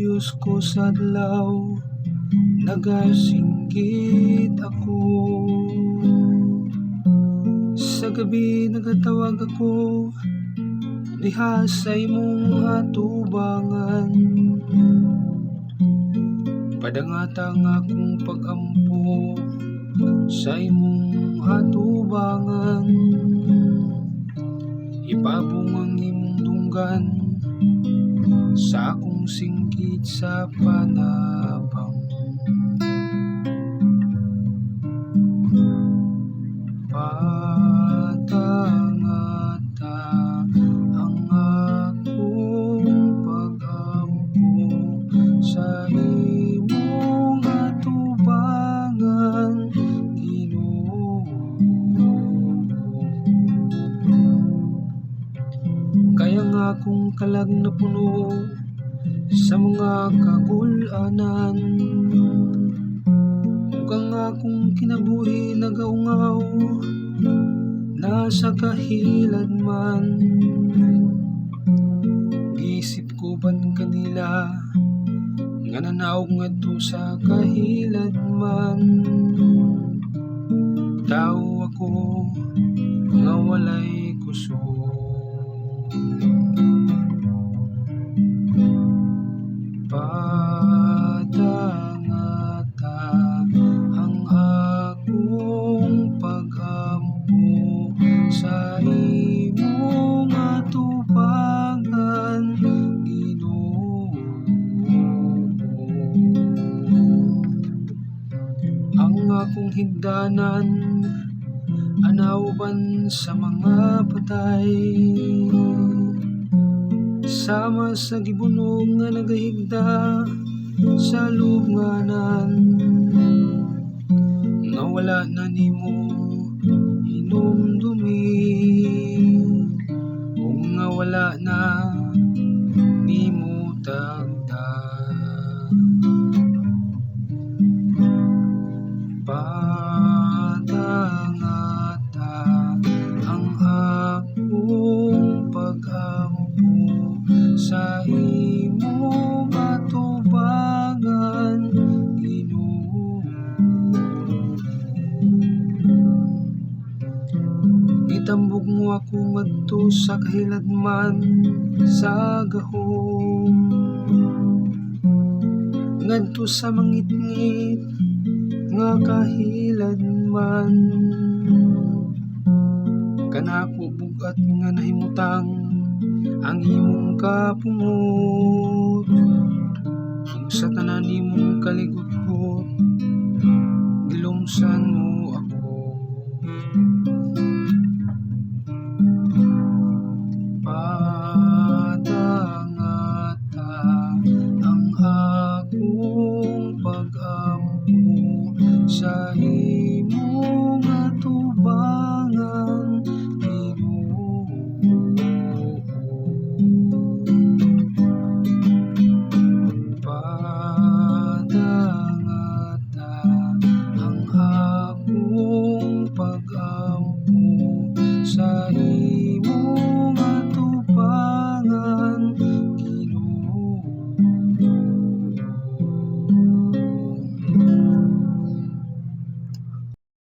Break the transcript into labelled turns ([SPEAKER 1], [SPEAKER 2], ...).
[SPEAKER 1] Diyos ko sa adlaw Nagasinggit ako. Sa gabi nagatawag ako Diha sa imong atubangan akong pagampo Sa imong atubangan Ipabong ang imong dunggan Sa akong singgit sa panabang Patangata ang akong pagampo Sa imong atubangan. Ginoo. Kaya nga akong kalag na puno sa mga kagulanan Ug ang akong kinabuhi nagaungaw Nasa kahilad man. Giisip ko ban kanila Nga nanaog ngadto sa kahilad man. Tao ako nga walay kusog akong higdanan anawban sa mga patay. Sama sa gibunong nga nagahigda sa lubnganan Nga wala na nimo hinumdumi sa imong atubangan Ginoo Itambog mo ako ngadto sa kahiladman sa gahom. Ngadto sa mangitngit nga kahiladman. Kanako bugat nga nahimutang ang imong kapungot Ug sa tanan imong kaligot-got Dilumsan mo